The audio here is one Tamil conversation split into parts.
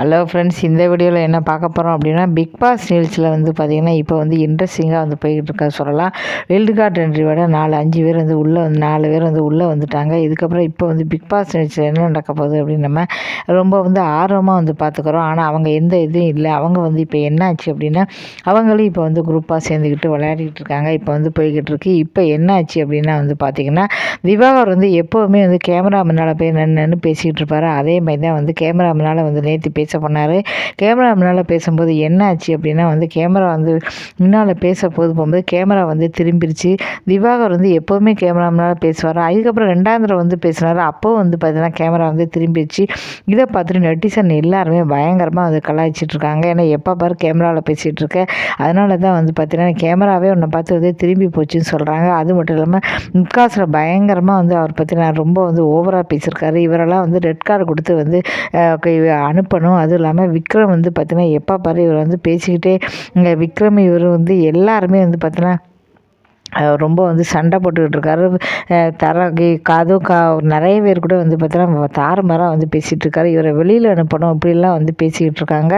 ஹலோ ஃப்ரெண்ட்ஸ் இந்த வீடியோவில் என்ன பார்க்க போகிறோம் அப்படின்னா பிக் பாஸ் நிகழ்ச்சியில் வந்து பார்த்திங்கன்னா இப்போ வந்து இன்ட்ரெஸ்டிங்காக வந்து போய்கிட்டு இருக்கா சொல்லலாம். வெல்டு கார்டு என்ட்ரியோட நாலு அஞ்சு பேர் வந்து உள்ளே வந்து நாலு பேர் வந்து உள்ளே வந்துட்டாங்க. இதுக்கப்புறம் இப்போ வந்து பிக் பாஸ் நிகழ்ச்சியில் என்ன நடக்க போகுது அப்படின்னு நம்ம ரொம்ப வந்து ஆர்வமாக வந்து பார்த்துக்குறோம் ஆனால் அவங்க எந்த இதுவும் இல்லை. அவங்க வந்து இப்போ என்ன ஆச்சு அப்படின்னா அவங்களும் இப்போ வந்து குரூப்பாக சேர்ந்துக்கிட்டு விளையாடிட்டு இருக்காங்க. இப்போ வந்து போய்கிட்டு இருக்கு. இப்போ என்ன ஆச்சு அப்படின்னா வந்து பார்த்திங்கன்னா திவாகர் வந்து எப்போவுமே வந்து கேமரா முன்னால் போய் நின்று பேசிக்கிட்டு இருப்பார். அதே மாதிரி தான் வந்து கேமரா முன்னால் வந்து நேற்று பேசி பேச பண்ணார் கேமரா முன்னால் பேசும்போது என்ன ஆச்சு அப்படின்னா வந்து கேமரா வந்து முன்னால் பேச போது போகும்போது கேமரா வந்து திரும்பிடுச்சு திவாகர் வந்து எப்போவுமே கேமரா முன்னால் பேசுவார். அதுக்கப்புறம் ரெண்டாம் தடவை வந்து பேசினார். அப்போ வந்து பார்த்தீங்கன்னா கேமரா வந்து திரும்பிடுச்சு இதை பார்த்துட்டு நெட்டிசன் எல்லாருமே பயங்கரமாக வந்து கலாய்ச்சிட்ருக்காங்க ஏன்னா எப்போ பாரு கேமராவில் பேசிகிட்டு இருக்க. அதனால தான் வந்து பார்த்தீங்கன்னா கேமராவே உன்னை பார்த்து வந்து திரும்பி போச்சுன்னு சொல்கிறாங்க அது மட்டும் இல்லாமல் முக்காசில் பயங்கரமாக வந்து அவர் பற்றி நான் ரொம்ப வந்து ஓவராக பேசியிருக்காரு. இவரெல்லாம் வந்து ரெட் கார்டு கொடுத்து வந்து அனுப்பணும். அதுவும் இல்லாமல் விக்ரம் வந்து பார்த்தீங்கன்னா எப்போ பாரு இவர் வந்து பேசிக்கிட்டே இங்கே விக்ரம் இவர் வந்து எல்லாருமே வந்து பார்த்தீங்கன்னா ரொம்ப வந்து சண்டை போட்டுக்கிட்டு இருக்காரு. தர காது கா நிறைய பேர் கூட வந்து பார்த்தீங்கன்னா தாறுமாறாக வந்து பேசிகிட்டு இருக்காரு. இவரை வெளியில் அனுப்பணும் இப்படிலாம் வந்து பேசிக்கிட்டு இருக்காங்க.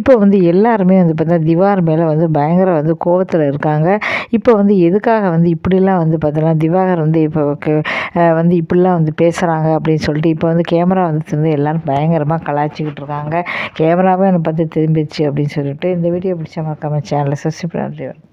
இப்போ வந்து எல்லாருமே வந்து பார்த்தீங்கன்னா திவார் மேலே வந்து பயங்கர வந்து கோவத்தில் இருக்காங்க. இப்போ வந்து எதுக்காக வந்து இப்படிலாம் வந்து பார்த்தீங்கன்னா திவாகர் வந்து இப்போ வந்து இப்படிலாம் வந்து பேசுகிறாங்க அப்படின்னு சொல்லிட்டு இப்போ வந்து கேமரா வந்து எல்லோரும் பயங்கரமாக கலாய்ச்சிக்கிட்டு இருக்காங்க. கேமராவே என்னை பார்த்து திரும்பிச்சு அப்படின்னு சொல்லிட்டு இந்த வீடியோ பிடிச்ச மறக்காமல் சேனலை சப்ஸ்கிரைப் பண்ணுறேன்